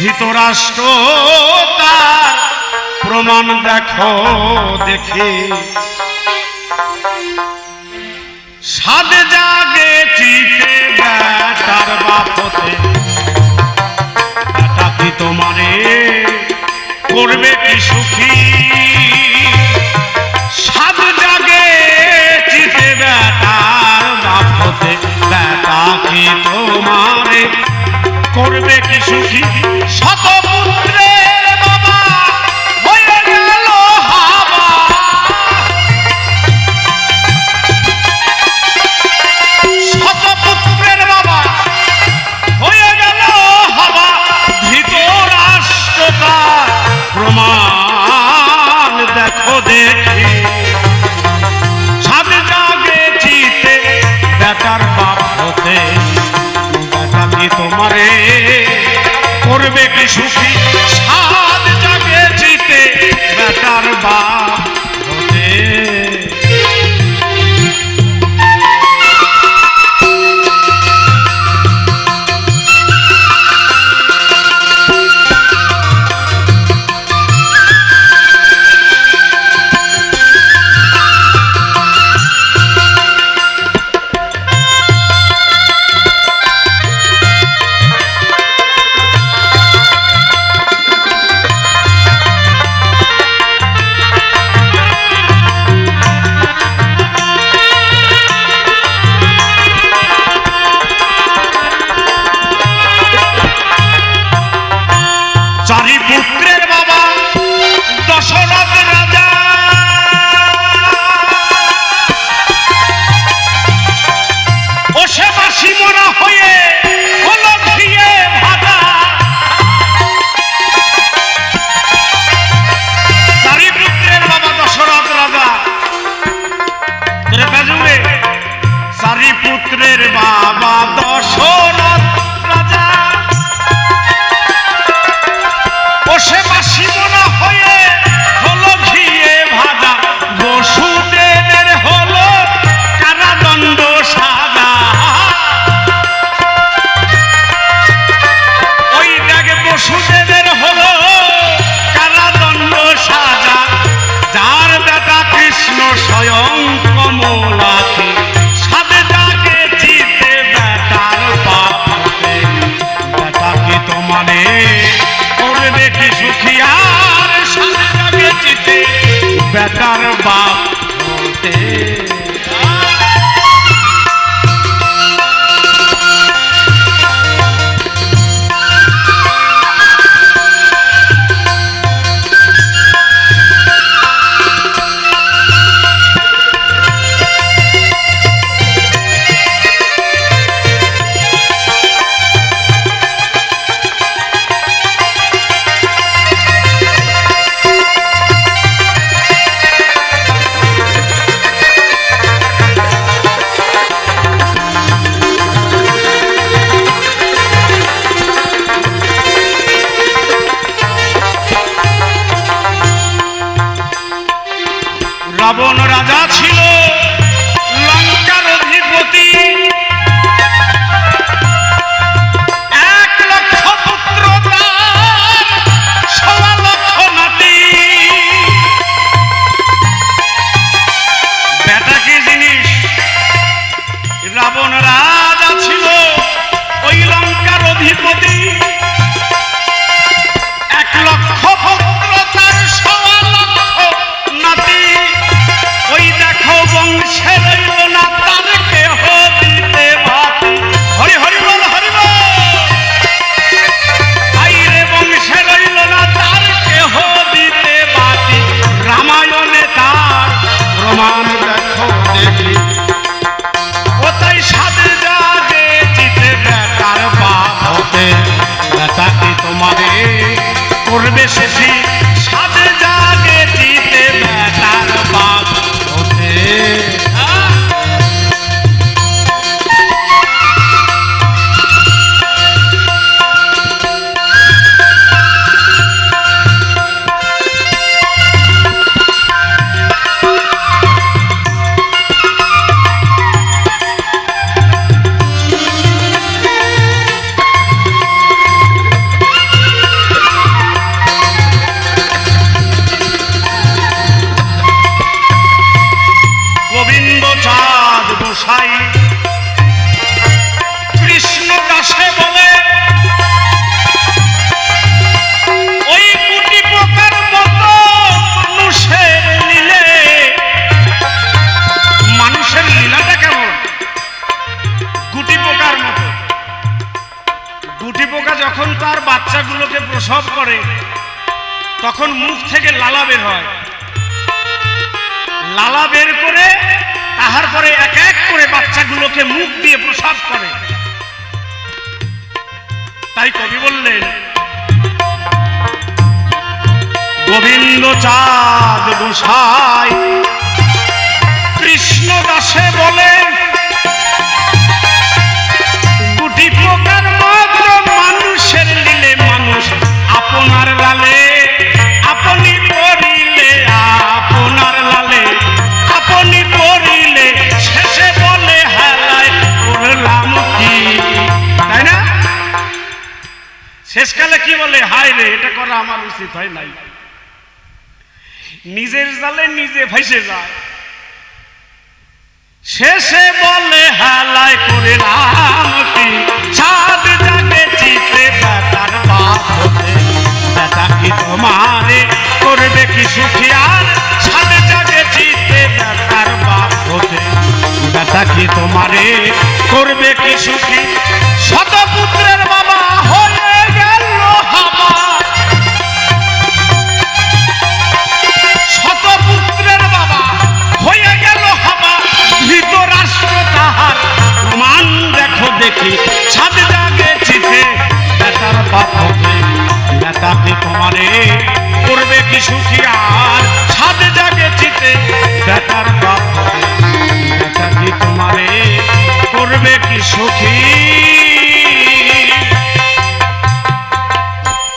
ধৃতরাষ্ট্র, তার প্রমাণ দেখো, দেখে। সাদ জাগে চিতে বাপতে। বেটা কি তোমারে করবে কি সুখী। সাদ জাগে বেটার বাপতে বেটা কি তোমারে করবে কি সুখী? তোমারে করবে কি সুখী? যা ছিল লঙ্কার অধিপতি। বেশি বাচ্চাগুলোকে প্রসব করে, তখন মুখ থেকে লালা বের হয়। লালা বের করে, তাহার পরে এক এক করে বাচ্চাগুলোকে মুখ দিয়ে প্রসাব করে। তাই কবি বললেন, গোবিন্দ চাঁদ গোসাই কৃষ্ণ দাসে বলেন বলে, হায় রে, এটা করা আমার উচিত হয় নাই। নিজের জালে নিজে ভাইসে যায়। শেষে বলে হালাই রাম কি? ছাদ জাগে চিতে বেটার বাপ বেটা কি তোমারে করবে কি সুখী সুখী আর ছাদ জাগে চিতে বেটার বাপ তোমারে করবে কি সুখী?